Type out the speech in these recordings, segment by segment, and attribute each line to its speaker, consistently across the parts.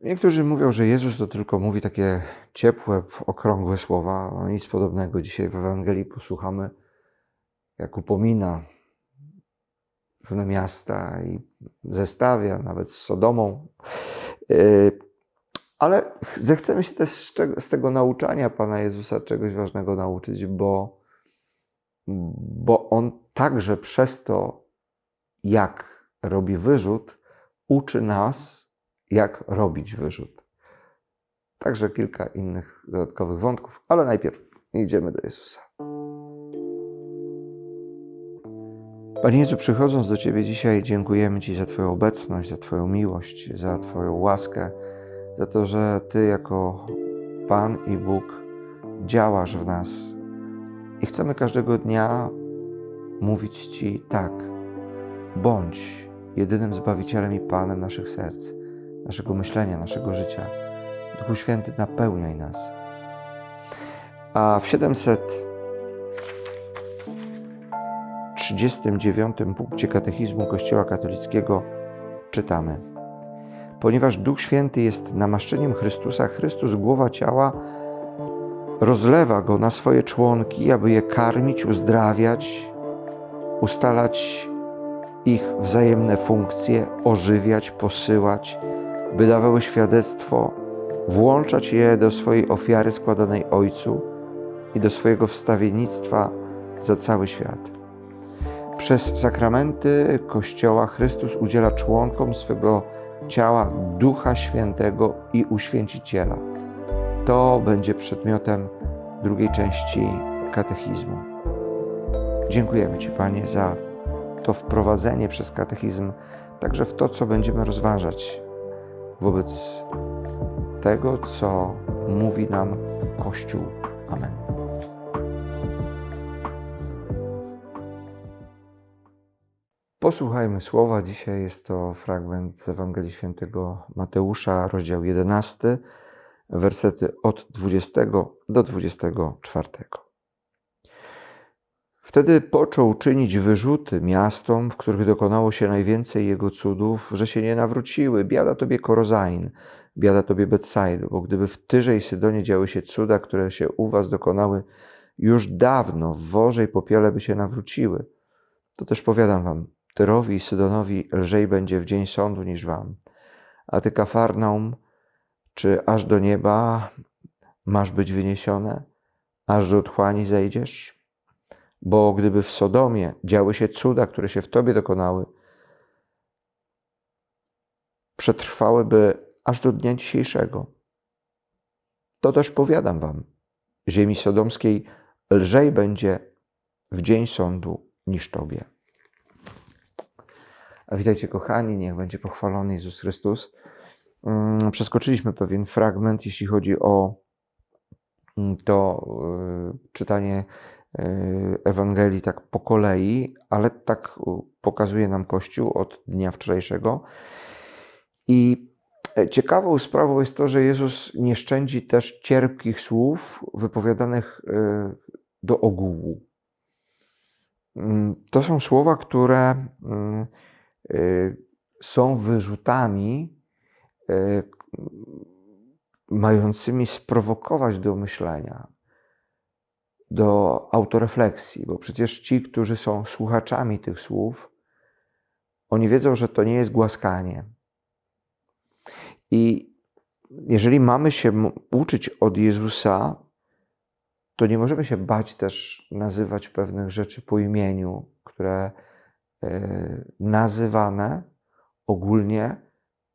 Speaker 1: Niektórzy mówią, że Jezus to tylko mówi takie ciepłe, okrągłe słowa. No nic podobnego dzisiaj w Ewangelii posłuchamy, jak upomina pewne miasta i zestawia nawet z Sodomą. Yy, Ale zechcemy się też z tego nauczania Pana Jezusa czegoś ważnego nauczyć, bo, bo On także przez to, jak robi wyrzut, uczy nas, jak robić wyrzut. Także kilka innych dodatkowych wątków, ale najpierw idziemy do Jezusa. Panie Jezu, przychodząc do Ciebie dzisiaj, dziękujemy Ci za Twoją obecność, za Twoją miłość, za Twoją łaskę, za to, że Ty jako Pan i Bóg działasz w nas. I chcemy każdego dnia mówić Ci tak, bądź jedynym Zbawicielem i Panem naszych serc, naszego myślenia, naszego życia. Duchu Święty, napełniaj nas. A w 739 punkcie Katechizmu Kościoła Katolickiego czytamy: Ponieważ Duch Święty jest namaszczeniem Chrystusa, Chrystus, głowa ciała, rozlewa go na swoje członki, aby je karmić, uzdrawiać, ustalać ich wzajemne funkcje, ożywiać, posyłać, by dawały świadectwo, włączać je do swojej ofiary składanej Ojcu i do swojego wstawiennictwa za cały świat. Przez sakramenty Kościoła Chrystus udziela członkom swego ciała Ducha Świętego i Uświęciciela. To będzie przedmiotem drugiej części katechizmu. Dziękujemy Ci, Panie, za to wprowadzenie przez katechizm także w to, co będziemy rozważać wobec tego, co mówi nam Kościół. Amen. Posłuchajmy słowa. Dzisiaj jest to fragment z Ewangelii Świętego Mateusza, rozdział 11, wersety od 20 do 24. Wtedy począł czynić wyrzuty miastom, w których dokonało się najwięcej jego cudów, że się nie nawróciły. Biada tobie Korozain, biada tobie Betsaida, bo gdyby w Tyrze i Sydonie działy się cuda, które się u was dokonały, już dawno w worzej popiele by się nawróciły. To też powiadam wam, Tyrowi i Sydonowi lżej będzie w dzień sądu niż wam. A ty, Kafarnaum, czy aż do nieba masz być wyniesione, aż do otchłani zejdziesz? Bo gdyby w Sodomie działy się cuda, które się w tobie dokonały, przetrwałyby aż do dnia dzisiejszego. To też powiadam wam, ziemi sodomskiej lżej będzie w dzień sądu niż tobie. A witajcie kochani, niech będzie pochwalony Jezus Chrystus. Mm, Przeskoczyliśmy pewien fragment, jeśli chodzi o mm, to y, czytanie Ewangelii tak po kolei, ale tak pokazuje nam Kościół od dnia wczorajszego. I e, ciekawą sprawą jest to, że Jezus nie szczędzi też cierpkich słów wypowiadanych y, do ogółu. Mm, To są słowa, które mm, są wyrzutami mającymi sprowokować do myślenia, do autorefleksji, bo przecież ci, którzy są słuchaczami tych słów, oni wiedzą, że to nie jest głaskanie. I jeżeli mamy się uczyć od Jezusa, to nie możemy się bać też nazywać pewnych rzeczy po imieniu, które e, nazywane ogólnie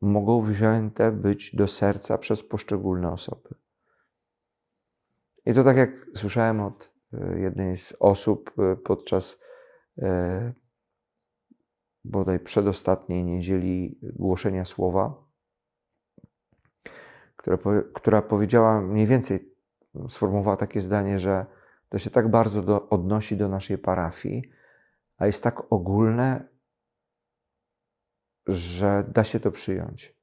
Speaker 1: mogą wzięte być do serca przez poszczególne osoby. I to tak jak słyszałem od e, jednej z osób e, podczas e, bodaj przedostatniej niedzieli głoszenia słowa, która, powie- która powiedziała mniej więcej, sformułowała takie zdanie, że to się tak bardzo do, odnosi do naszej parafii, a jest tak ogólne, że da się to przyjąć.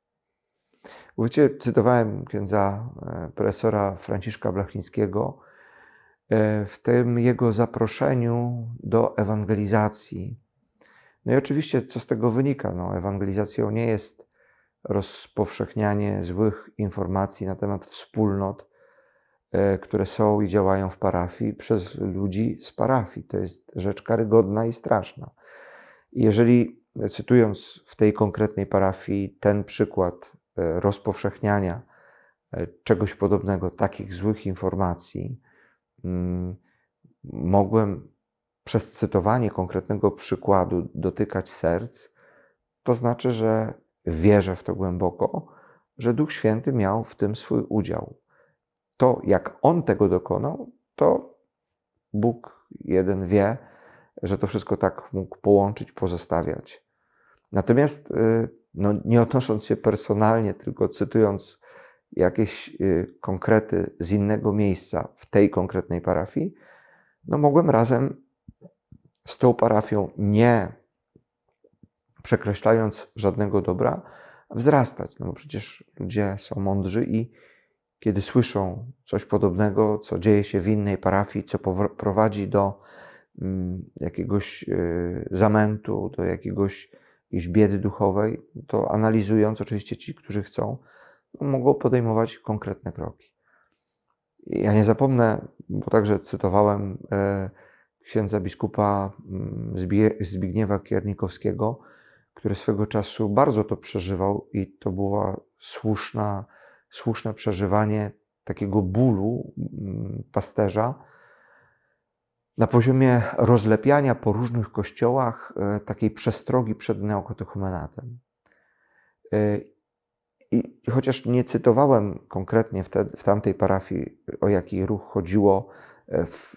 Speaker 1: Wiecie, cytowałem księdza e, profesora Franciszka Blachnickiego e, w tym jego zaproszeniu do ewangelizacji. No i oczywiście, co z tego wynika? No, ewangelizacją nie jest rozpowszechnianie złych informacji na temat wspólnot, e, które są i działają w parafii przez ludzi z parafii. To jest rzecz karygodna i straszna. I jeżeli, cytując w tej konkretnej parafii ten przykład rozpowszechniania e, czegoś podobnego, takich złych informacji, mm, mogłem przez cytowanie konkretnego przykładu dotykać serc, to znaczy, że wierzę w to głęboko, że Duch Święty miał w tym swój udział. To, jak On tego dokonał, to Bóg jeden wie, że to wszystko tak mógł połączyć, pozostawiać. Natomiast, y, no, nie odnosząc się personalnie, tylko cytując jakieś y, konkrety z innego miejsca w tej konkretnej parafii, no mogłem razem z tą parafią, nie przekreślając żadnego dobra, wzrastać. No bo przecież ludzie są mądrzy i kiedy słyszą coś podobnego, co dzieje się w innej parafii, co prowadzi do mm, jakiegoś y, zamętu, do jakiegoś jakiejś biedy duchowej, to analizując, oczywiście ci, którzy chcą, no mogą podejmować konkretne kroki. Ja nie zapomnę, bo także cytowałem e, księdza biskupa mm, Zbigniewa Kiernikowskiego, który swego czasu bardzo to przeżywał i to było słuszna, słuszne przeżywanie takiego bólu mm, pasterza na poziomie rozlepiania po różnych kościołach e, takiej przestrogi przed neokatechumenatem. E, I chociaż nie cytowałem konkretnie w, te, w tamtej parafii, o jaki ruch chodziło e, w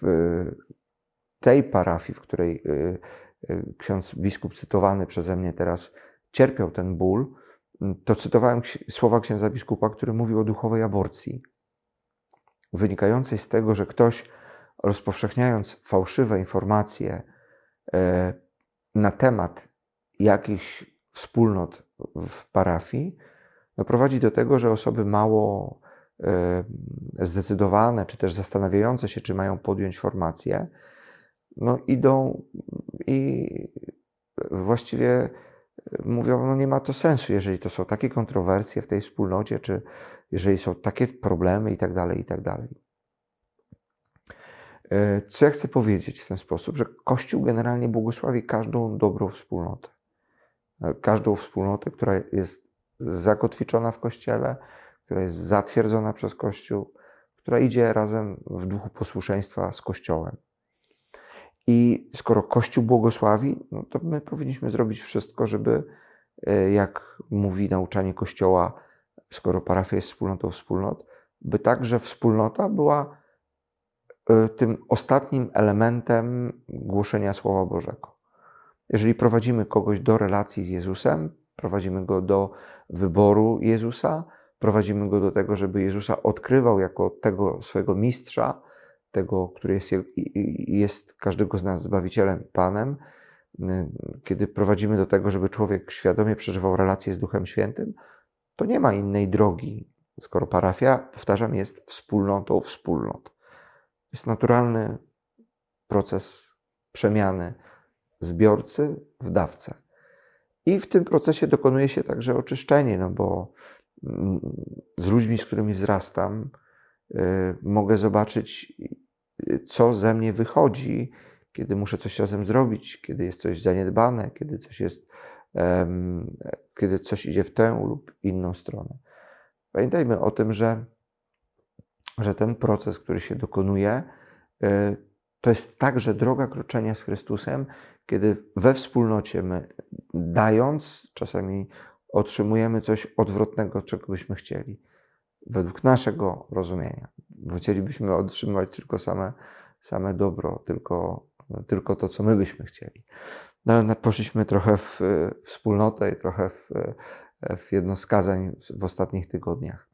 Speaker 1: tej parafii, w której ksiądz biskup cytowany przeze mnie teraz cierpiał ten ból, to cytowałem słowa księdza biskupa, który mówił o duchowej aborcji, wynikającej z tego, że ktoś rozpowszechniając fałszywe informacje e, na temat jakichś wspólnot w parafii, doprowadzi do tego, że osoby mało e, zdecydowane, czy też zastanawiające się, czy mają podjąć formację, no idą i właściwie mówią, no nie ma to sensu, jeżeli to są takie kontrowersje w tej wspólnocie, czy jeżeli są takie problemy i tak dalej, i tak dalej. E, co ja chcę powiedzieć w ten sposób, że Kościół generalnie błogosławi każdą dobrą wspólnotę. E, każdą wspólnotę, która jest zakotwiczona w Kościele, która jest zatwierdzona przez Kościół, która idzie razem w duchu posłuszeństwa z Kościołem. I skoro Kościół błogosławi, no to my powinniśmy zrobić wszystko, żeby, e, jak mówi nauczanie Kościoła, skoro parafia jest wspólnotą wspólnot, by także wspólnota była tym ostatnim elementem głoszenia Słowa Bożego. Jeżeli prowadzimy kogoś do relacji z Jezusem, prowadzimy go do wyboru Jezusa, prowadzimy go do tego, żeby Jezusa odkrywał jako tego swojego mistrza, tego, który jest, jest każdego z nas Zbawicielem Panem, y, kiedy prowadzimy do tego, żeby człowiek świadomie przeżywał relacje z Duchem Świętym, to nie ma innej drogi, skoro parafia, powtarzam, jest wspólnotą wspólnot. Jest naturalny proces przemiany zbiorcy w dawcę. I w tym procesie dokonuje się także oczyszczenie, no bo mm, z ludźmi, z którymi wzrastam, y, mogę zobaczyć co ze mnie wychodzi, kiedy muszę coś razem zrobić, kiedy jest coś zaniedbane, kiedy coś jest, kiedy coś idzie w tę lub inną stronę. Pamiętajmy o tym, że, że ten proces, który się dokonuje, e, to jest także droga kroczenia z Chrystusem, kiedy we wspólnocie my, dając, czasami otrzymujemy coś odwrotnego, czego byśmy chcieli według naszego rozumienia. Bo chcielibyśmy otrzymywać tylko same, same dobro, tylko, tylko to, co my byśmy chcieli. No, ale poszliśmy trochę w, w wspólnotę i trochę w, w jedno z kazań w ostatnich tygodniach.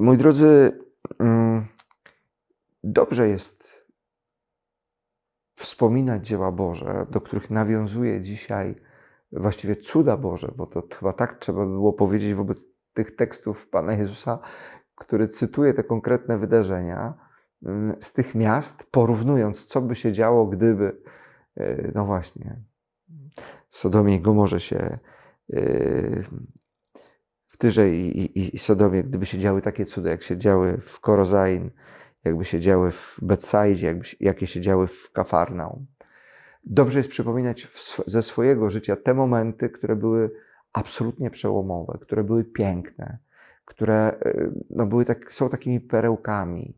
Speaker 1: Moi drodzy, mm, dobrze jest wspominać dzieła Boże, do których nawiązuje dzisiaj właściwie cuda Boże, bo to chyba tak trzeba by było powiedzieć wobec tych tekstów Pana Jezusa, który cytuje te konkretne wydarzenia mm, z tych miast, porównując, co by się działo, gdyby, e, no właśnie, w Sodomie i Gomorze się e, Tyrze i, i, i Sodomie, gdyby się działy takie cuda, jak się działy w Korozain, jakby się działy w Betsaidzie, jakby jakie się działy w Kafarnaum. Dobrze jest przypominać sw- ze swojego życia te momenty, które były absolutnie przełomowe, które były piękne, które y, no, były tak, są takimi perełkami,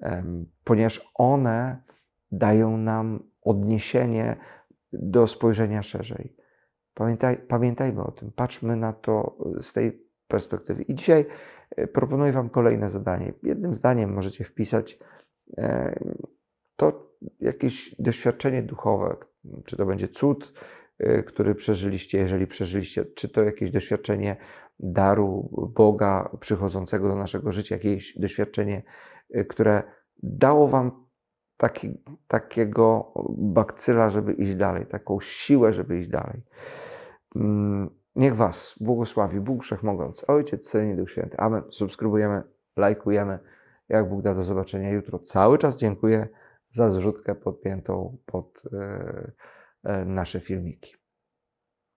Speaker 1: em, ponieważ one dają nam odniesienie do spojrzenia szerzej. Pamiętaj, pamiętajmy o tym, patrzmy na to z tej perspektywy. I dzisiaj e, proponuję Wam kolejne zadanie. Jednym zdaniem możecie wpisać e, to jakieś doświadczenie duchowe, czy to będzie cud, e, który przeżyliście, jeżeli przeżyliście, czy to jakieś doświadczenie daru Boga przychodzącego do naszego życia, jakieś doświadczenie, które dało Wam taki, takiego bakcyla, żeby iść dalej, taką siłę, żeby iść dalej. Niech Was błogosławi Bóg Wszechmogący, Ojciec, Syn i Duch Święty. Amen. Subskrybujemy, lajkujemy. Jak Bóg da, do zobaczenia jutro. Cały czas dziękuję za zrzutkę podpiętą pod e, e, nasze filmiki.